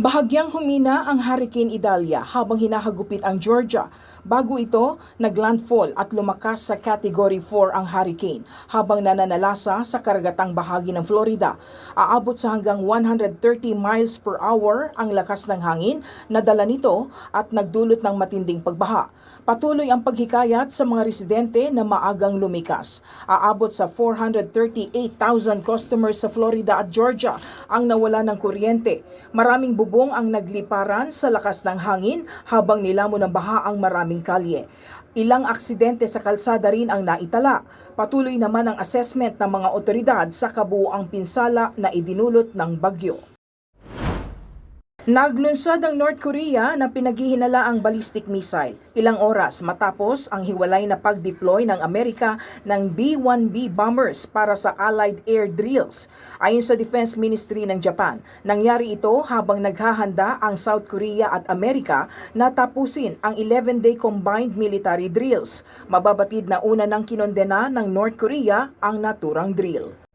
Bahagyang humina ang Hurricane Idalia habang hinahagupit ang Georgia. Bago ito, naglandfall at lumakas sa Category 4 ang hurricane habang nananalasa sa karagatang bahagi ng Florida. Aabot sa hanggang 130 miles per hour ang lakas ng hangin na dala nito at nagdulot ng matinding pagbaha. Patuloy ang paghikayat sa mga residente na maagang lumikas. Aabot sa 438,000 customers sa Florida at Georgia ang nawala ng kuryente. Maraming bubong ang nagliparan sa lakas ng hangin habang nilamon ng baha ang maraming kalye. Ilang aksidente sa kalsada rin ang naitala. Patuloy naman ang assessment ng mga otoridad sa kabuuang pinsala na idinulot ng bagyo. Naglunsad ang North Korea na pinaghihinala ang ballistic missile ilang oras matapos ang hiwalay na pag-deploy ng Amerika ng B-1B bombers para sa Allied air drills. Ayon sa Defense Ministry ng Japan, nangyari ito habang naghahanda ang South Korea at Amerika na tapusin ang 11-day combined military drills. Mababatid na una ng kinondena ng North Korea ang naturang drill.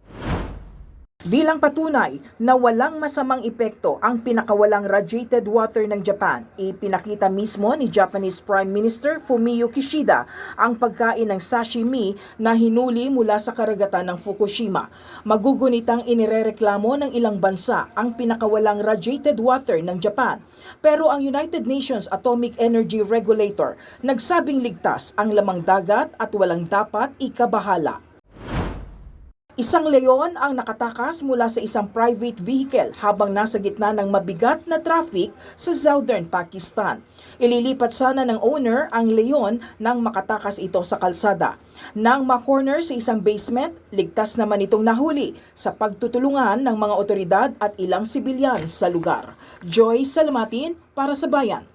Bilang patunay na walang masamang epekto ang pinakawalang radiated water ng Japan, ipinakita mismo ni Japanese Prime Minister Fumio Kishida ang pagkain ng sashimi na hinuli mula sa karagatan ng Fukushima. Magugunitang inirereklamo ng ilang bansa ang pinakawalang radiated water ng Japan. Pero ang United Nations Atomic Energy Regulator nagsabing ligtas ang lamang dagat at walang dapat ikabahala. Isang leon ang nakatakas mula sa isang private vehicle habang nasa gitna ng mabigat na traffic sa southern Pakistan. Ililipat sana ng owner ang leon nang makatakas ito sa kalsada. Nang makorner sa isang basement, ligtas naman itong nahuli sa pagtutulungan ng mga otoridad at ilang sibilyan sa lugar. Joy Salamatin para sa Bayan.